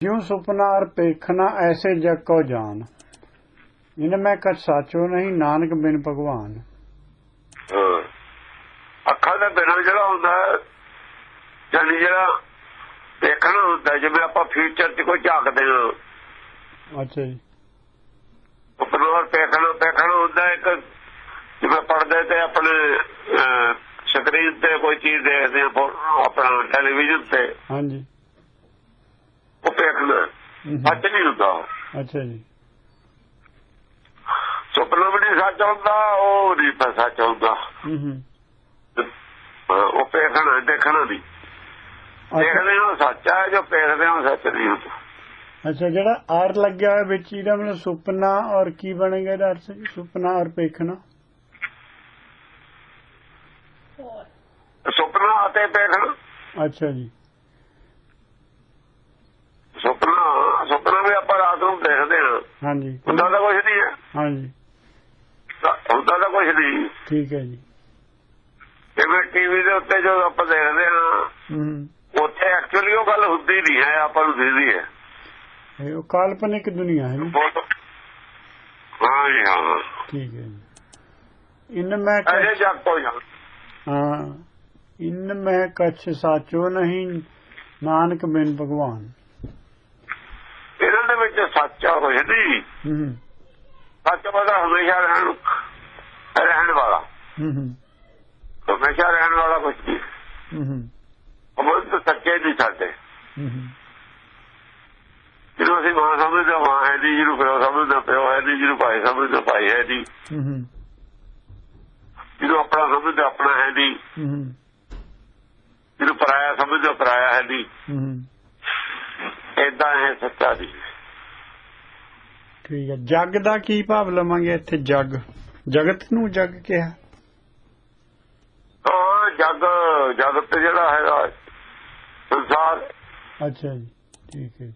ਜਿਉ ਸੁਪਨਾ ਅਰ ਪੇਖਣਾ ਐਸੇ ਜਗ ਕੋ ਜਾਨ। ਇਨ ਮੈਂ ਕਛ ਸਾਚੋ ਨਹੀਂ ਨਾਨਕ ਬਿਨ ਭਗਵਾਨ। ਅੱਖਾਂ ਦੇ ਬਿਨਾਂ ਜਿਹੜਾ ਹੁੰਦਾ ਹੈ, ਜਾਣੀ ਜਿਹੜਾ ਦੇਖਣਾ ਹੁੰਦਾ ਜਿਵੇਂ ਆਪਾਂ ਫਿਊਚਰ 'ਚ ਕੋਈ ਝਾਕਦੇ ਹਾਂ। ਅੱਛਾ ਜੀ। ਉਪਰੋਂ ਦੇਖਣਾ ਦੇਖਣਾ ਹੁੰਦਾ ਇੱਕ ਜਿਵੇਂ ਪਰਦੇ ਤੇ ਆਪਣੇ ਸਕਰੀਨ ਤੇ ਕੋਈ ਚੀਜ਼ ਦੇਖਦੇ ਆ ਆਪਣਾ ਟੈਲੀਵਿਜ਼ਨ ਤੇ। ਹਾਂਜੀ। ਸੱਚ ਨਹੀਂ ਹੁੰਦਾ। ਅੱਛਾ ਜੀ। ਸੁਪਨਾ ਵੀ ਸੱਚ ਹੁੰਦਾ ਉਹ ਨਹੀਂ ਤਾਂ ਸੱਚ ਹੁੰਦਾ। ਉਹ ਦੇਖਣਾ ਦੇਖਣਾ ਅੱਛਾ। ਦੇਖਦੇ ਹਾਂ ਸੱਚ ਹੈ ਜੋ ਦੇਖਦੇ ਹਾਂ ਸੱਚ ਨਹੀਂ ਹੁੰਦਾ। ਅੱਛਾ ਜਿਹੜਾ ਆਰ ਲੱਗਿਆ ਹੋਇਆ ਵਿੱਚ ਇਹਦਾ ਮਤਲਬ ਸੁਪਨਾ ਔਰ ਕੀ ਬਣੇਗਾ ਇਹਦਾ ਅਰਥ? ਸੁਪਨਾ ਔਰ ਪੇਖਣਾ। ਸੁਪਨਾ ਅਤੇ ਦੇਖਣਾ ਅੱਛਾ ਜੀ ਸੁਪਨਾ ਸੁਪਨਾ ਵੀ ਆਪਾਂ ਰਾਤ ਨੂੰ ਦੇਖਦੇ ਹਾਂ ਹਾਂਜੀ ਹੁੰਦਾ ਤਾਂ ਕੁਝ ਨਹੀਂ ਹੈ ਹਾਂਜੀ। ਹੁੰਦਾ ਤਾਂ ਕੁਝ ਨਹੀਂ। ਠੀਕ ਹੈ ਜੀ। ਜਿਵੇਂ ਟੀਵੀ ਦੇ ਉੱਤੇ ਜਦੋਂ ਆਪਾਂ ਦੇਖਦੇ ਹਾਂ ਉੱਥੇ ਐਕਚੁਅਲੀ ਉਹ ਗੱਲ ਹੁੰਦੀ ਨਹੀਂ ਹੈ ਆਪਾਂ ਨੂੰ ਦਿਖਦੀ ਹੈ। ਇਹ ਉਹ ਕਾਲਪਨਿਕ ਦੁਨੀਆ ਹੈ ਹਾਂ ਜੀ ਹਾਂ। ਠੀਕ ਹੈ ਜੀ। ਇਨ ਮੈਂ ਅਜੇ ਜਾਂ ਹਾਂ ਇਨ ਮੈਂ ਕਛ ਸਾਚੋ ਨਹੀਂ ਨਾਨਕ ਬਿਨ ਭਗਵਾਨ। ਇਹਨਾਂ ਦੇ ਵਿੱਚ ਸੱਚਾ ਹੋਏ ਨਹੀਂ। ਹਮ, ਸੱਚ ਪਤਾ ਹਮੇਸ਼ਾ ਰਹਿਣ ਰਹਿਣ ਵਾਲਾ। ਹਮ, ਹਮ, ਹਮੇਸ਼ਾ ਰਹਿਣ ਵਾਲਾ ਕੁਝ ਨਹੀਂ। ਹਮ, ਉਹ ਤਾਂ ਸੱਚੇ ਨਹੀਂ ਸਾਡੇ। ਹਮ, ਜਿਹਨੂੰ ਅਸੀਂ ਮਾਂ ਸਮਝਦੇ ਹਾਂ, ਮਾਂ ਹੈ ਨਹੀਂ ਜਿਹਨੂੰ ਪਿਓ ਸਮਝਦੇ ਹਾਂ, ਪਿਓ ਹੈ ਨਹੀਂ ਜਿਹਨੂੰ ਭਾਈ ਸਮਝਦੇ ਹਾਂ, ਭਾਈ ਹੈ ਹਮ, ਜਿਹਨੂੰ ਆਪਣਾ ਸਮਝਦੇ ਹਾਂ, ਆਪਣਾ ਹੈ ਹਮ, ਜਿਹਨੂੰ ਪਰਾਇਆ ਸਮਝਦੇ ਹਾਂ, ਪਰਾਇਆ ਹੈ ਹਮ, ਏਦਾਂ ਹੈ ਸੱਚਾ ਨਹੀਂ ਠੀਕ ਹੈ। ਜਗ ਦਾ ਕੀ ਭਾਵ ਲਵਾਂਗੇ ਇੱਥੇ ਜਗ? ਜਗਤ ਨੂੰ ਜਗ ਕਿਹਾ। ਹਾਂ ਜਗ ਜਗਤ ਜਿਹੜਾ ਹੈਗਾ ਸੰਸਾਰ। ਅੱਛਾ ਜੀ ਠੀਕ ਹੈ